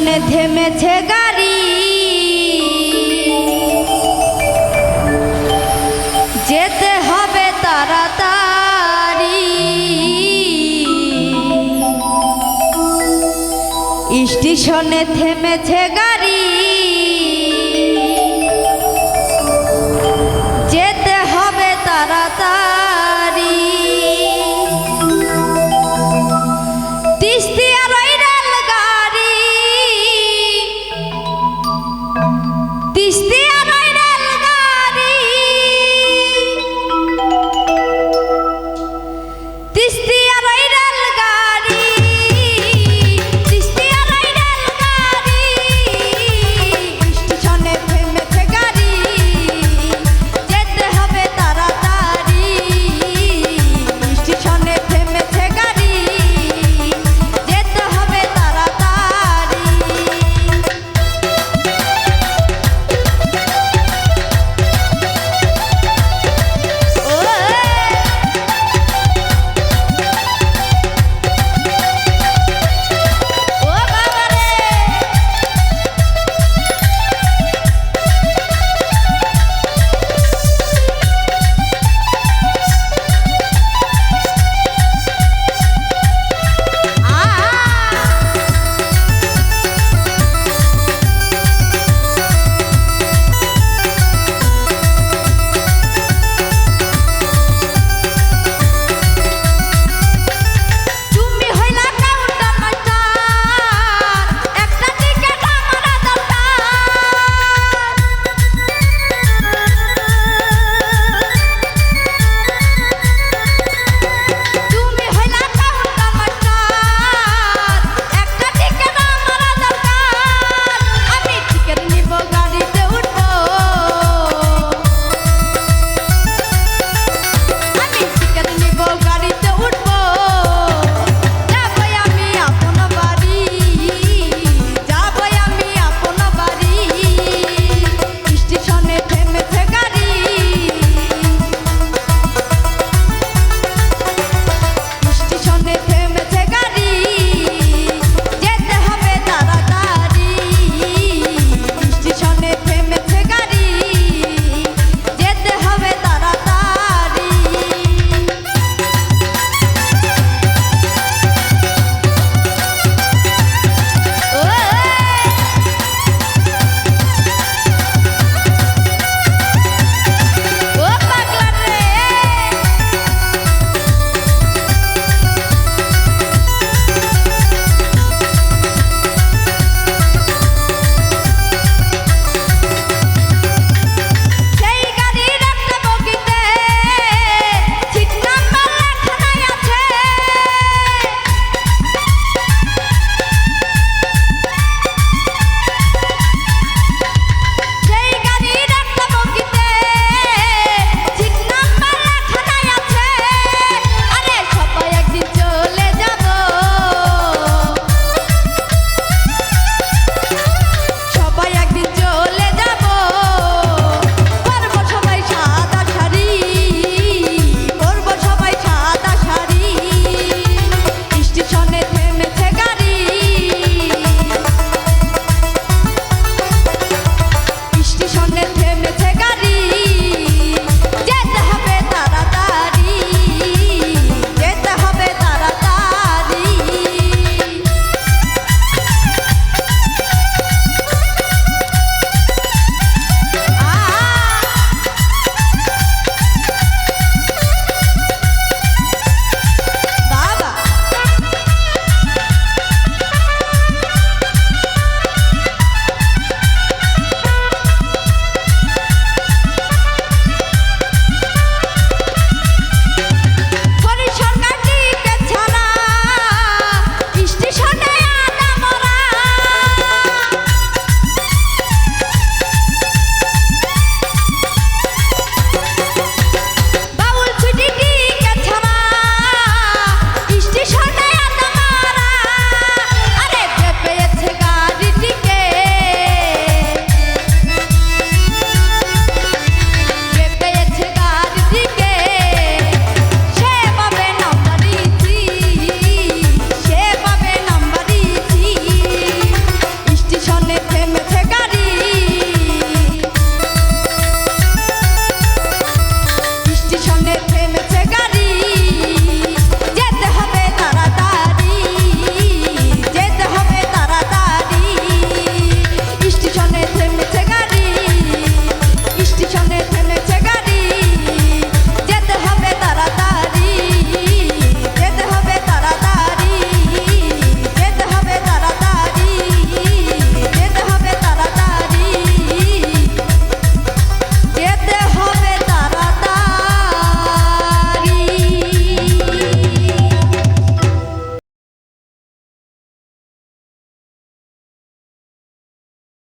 পিছনে থেমেছে গাড়ি। যেতে হবে তাড়াতাড়ি। স্টেশনে থেমেছে গাড়ি। যেতে হবে তাড়াতাড়ি।